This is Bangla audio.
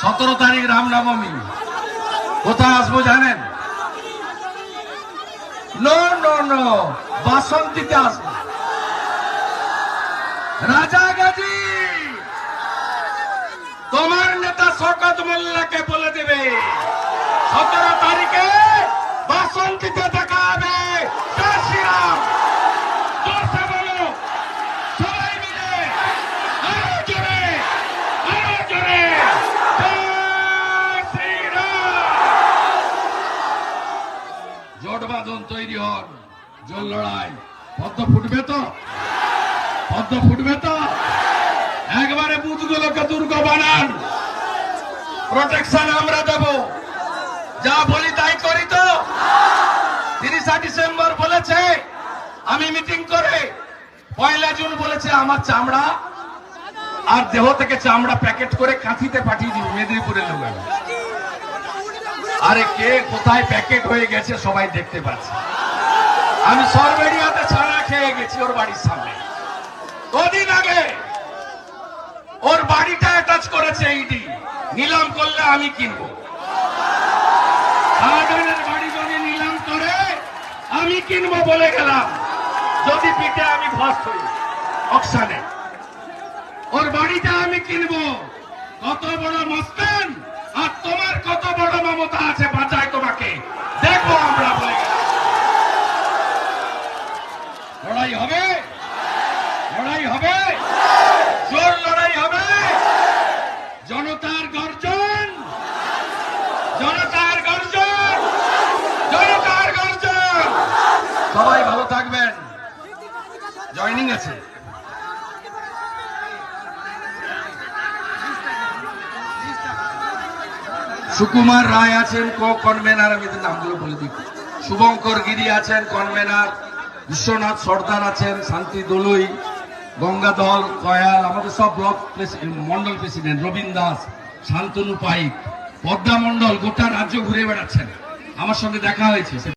সতেরো তারিখ রামনবমী। কোথায় আসব জানেন? নো নো নো, বাসন্তীতে আসব। রাজা গাজী, তোমার নেতা শকত মোল্লাকে বলে জোট বাঁধন তৈরি হন। জল লড়াই। পদ্ম ফুটবে তো? পদ্ম ফুটবে তো? একবারে বুথগুলোকে দুর্গ বানান। প্রোটেকশন আমরা দেব। যা বলি তাই করি তো? তিরিশা ডিসেম্বর বলেছে, আমি মিটিং করে পয়লা জুন বলেছে, আমার চামড়া আর দেহ থেকে চামড়া প্যাকেট করে কাঁথিতে পাঠিয়ে দিব, মেদিনীপুরের লোক আমি। আরে কে কোথায় প্যাকেট হয়ে গেছে সবাই দেখতে পাচ্ছে। আমি সরবেরিয়াতে ছাড়া খেয়ে গেছি ওর বাড়ির সামনে। কদিন আগে ওর বাড়িটা অ্যাটাচ করেছে ইডি নিলাম করলে আমি কিনবো। বাড়ি নিলাম করে আমি কিনবো বলে গেলাম। যদি পিঠে আমি ফার্স্ট হই, অকশানে। ওর বাড়িটা আমি কিনবো। কত বড় মস্তান আর তোমার কত বড় মমতা আছে বাঁচায় তোমাকে দেখব আমরা বলে গেলাম। লড়াই হবে লড়াই হবে জোর লড়াই হবে জনতার গর্জন জনতার গর্জন জনতার গর্জন সবাই ভালো থাকবেন। জয়নিং আছে। সুকুমার রায় আছেন কো কনভেনার আমি নামগুলো বলে দিই। শুভঙ্কর গিরি আছেন কনভেনার, বিশ্বনাথ সর্দার আছেন, শান্তি দলুই, গঙ্গাধর কয়াল আমাদের সব ব্লক মন্ডল প্রেসিডেন্ট রবীন দাস, শান্তনু পাইক, পদ্মা মন্ডল, গোটা রাজ্য ঘুরে বেড়াচ্ছেন। আমার সঙ্গে দেখা হয়েছে।